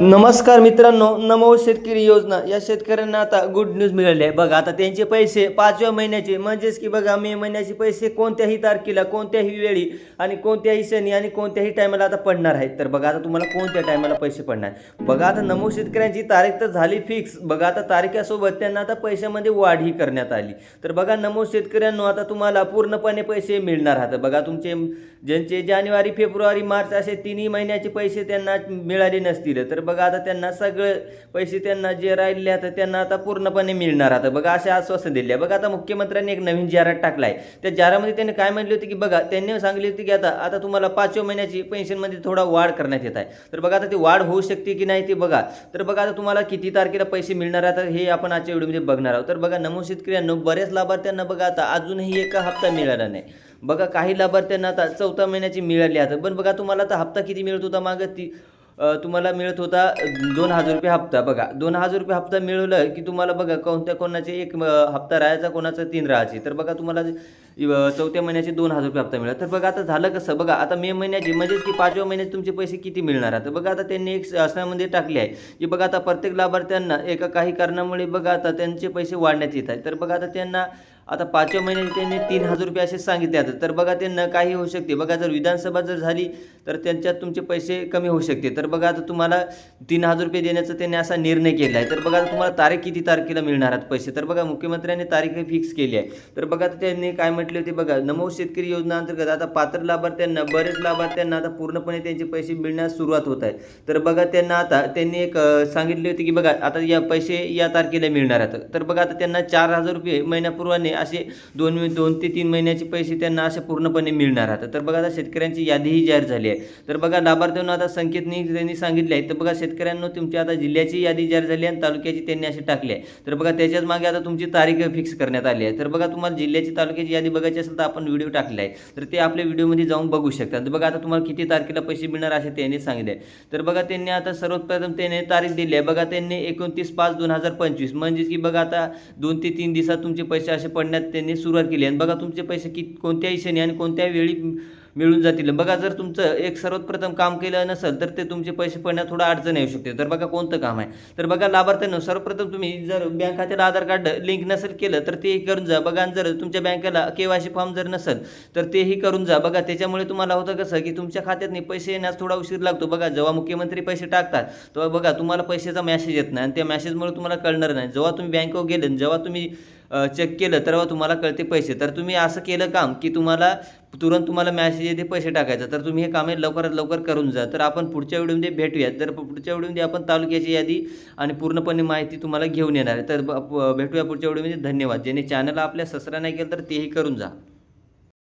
नमस्कार मित्रांनो नमो शेतकरी योजना. या शेतकऱ्यांना आता गुड न्यूज मिळाली आहे. बघा आता त्यांचे पैसे पाचव्या महिन्याचे. म्हणजेच की बघा मे महिन्याचे पैसे कोणत्याही तारखेला कोणत्याही वेळी आणि कोणत्याही शनी आणि कोणत्याही टायमाला आता पडणार आहेत. तर बघा आता तुम्हाला कोणत्या टायमाला पैसे पडणार बघा आता नमो शेतकऱ्यांची तारीख तर झाली फिक्स बघा आता तारखेसोबत त्यांना आता पैशामध्ये वाढही करण्यात आली. तर बघा नमो शेतकऱ्यांनो आता तुम्हाला पूर्णपणे पैसे मिळणार आहेत. बघा तुमचे ज्यांचे जानेवारी फेब्रुवारी मार्च असे तिन्ही महिन्याचे पैसे त्यांना मिळाले नसतील. तर बघा आता त्यांना सगळे पैसे त्यांना जे राहिले आता त्यांना आता पूर्णपणे मिळणार. आता बघा असे आश्वासन दिले. आहे बघा आता मुख्यमंत्र्यांनी एक नवीन जाहिरात टाकला आहे त्या जाहिरामध्ये त्यांनी काय म्हणले होते की बघा त्यांनी सांगितले होते की आता आता तुम्हाला पाचव्या महिन्याची पेन्शनमध्ये थोडा वाढ करण्यात येत आहे. तर बघा आता ती वाढ होऊ शकते की नाही ते बघा. तर बघा आता तुम्हाला किती तारखेला पैसे मिळणार आहेत तर हे आपण आजच्या व्हिडिओमध्ये बघणार आहोत. तर बघा नमो शेतकऱ्यांना बऱ्याच लाभार्थ्यांना बघा आता अजूनही एका हप्ता मिळाला नाही. बघा काही लाभार्थ्यांना आता चौथ्या महिन्याची मिळाली आता पण बघा तुम्हाला आता हप्ता किती मिळत होता मागं? ती तुम्हाला मिळत होता दोन हजार रुपये हप्ता. बघा दोन हजार रुपये हप्ता मिळवलं की तुम्हाला बघा कोणत्या कोणाचे एक हप्ता राहायचा कोणाचा तीन राहायचे. तर बघा तुम्हाला चौथ्या महिन्याचे दोन हजार रुपये हप्ता मिळाला. तर बघा आता झालं कसं? बघा आता मे महिन्याची म्हणजेच की पाचव्या महिन्यात तुमचे पैसे किती मिळणार? आता बघा आता त्यांनी एक शासनामध्ये टाकले आहे की बघा आता प्रत्येक लाभार्थ्यांना एका काही कारणामुळे बघा आता त्यांचे पैसे वाढण्यात येत आहे. तर बघा आता त्यांना आता पाचव्या महिन्यात त्यांनी तीन हजार रुपये असे सांगितले आता तर बघा त्यांना काही होऊ शकते. बघा जर विधानसभा जर झाली तर त्यांच्यात तुमचे पैसे कमी होऊ शकते. तर बघा आता तुम्हाला तीन हजार रुपये देण्याचा त्यांनी असा निर्णय केला आहे. तर बघा आता तुम्हाला तारीख किती तारखेला मिळणार आहेत पैसे? तर बघा मुख्यमंत्र्यांनी तारीख फिक्स केली आहे. तर बघा आता त्यांनी काय म्हटले होते बघा नमो शेतकरी योजना अंतर्गत आता पात्र लाभार्थ्यांना बरेच लाभार्थ्यांना आता पूर्णपणे त्यांचे पैसे मिळण्यास सुरुवात होत आहे. तर बघा त्यांना आता त्यांनी एक सांगितले होते की बघा आता या पैसे या तारखेला मिळणार आहेत. तर बघा आता त्यांना चार हजार रुपये महिन्यापूर्वाने असे दोन दोन ते तीन महिन्याचे पैसे त्यांना असे पूर्णपणे मिळणार आहेत तर बघा आता शेतकऱ्यांची यादीही जाहीर झाली आहे. तर बघा लाभार्थ्यांना आता संकेतनी त्यांनी सांगितले आहे तर बघा शेतकऱ्यांना तुमची आता जिल्ह्याची यादी जाहीर झाली आहे आणि तालुक्याची त्यांनी अशी टाकली आहे. तर बघा त्याच्याच मागे आता तुमची तारीख फिक्स करण्यात आली आहे. तर बघा तुम्हाला जिल्ह्याची तालुक्याची यादी बघायची असेल तर आपण व्हिडिओ टाकला आहे. तर ते आपल्या व्हिडिओमध्ये जाऊन बघू शकतात तर बघा आता तुम्हाला किती तारखेला पैसे मिळणार असे त्यांनी सांगितले तर बघा त्यांनी आता सर्वप्रथम त्याने तारीख दिली आहे. बघा त्यांनी एकोणतीस पाच दोन हजार पंचवीस. म्हणजेच की बघा आता दोन ते तीन दिवसात तुमचे पैसे असे पडण्यात त्यांनी सुरुवात केली. आणि बघा तुमचे पैसे कि कोणत्याही क्षणी आणि कोणत्याही वेळी मिळून जातील. बघा जर तुमचं एक सर्वात प्रथम काम केलं नसेल तर ते तुमचे पैसे पडण्यात थोडं अडचण येऊ शकते. तर बघा कोणतं काम आहे? तर बघा लाभार्थ्यांना सर्वप्रथम तुम्ही जर बँक खात्याला आधार कार्ड लिंक नसेल केलं तर तेही करून जा. बघा जर तुमच्या बँकेला के वाय सी फॉर्म जर नसेल तर तेही करून जा. बघा त्याच्यामुळे तुम्हाला होतं कसं की तुमच्या खात्यातनी पैसे येण्यास थोडा उशीर लागतो. बघा जेव्हा मुख्यमंत्री पैसे टाकतात तेव्हा बघा तुम्हाला पैशाचा मॅसेज येत नाही. आणि त्या मॅसेजमुळे तुम्हाला कळणार नाही. जेव्हा तुम्ही बँकेवर गेले जेव्हा तुम्ही चेक केलं तर तुम्हाला कळते पैसे. तर तुम्ही असं केलं काम की तुम्हाला तुरंत तुम्हाला मॅसेज येते पैसे टाकायचं. तर तुम्ही हे कामे लवकरात लवकर करून जा. तर आपण पुढच्या व्हिडिओमध्ये भेटूयात. तर पुढच्या व्हिडिओमध्ये आपण तालुक्याची यादी आणि पूर्णपणे माहिती तुम्हाला घेऊन येणार आहे. तर प- भेटूया पुढच्या व्हिडिओमध्ये धन्यवाद. ज्याने चॅनल आपल्या ससरा नाही केलं तर तेही करून जा.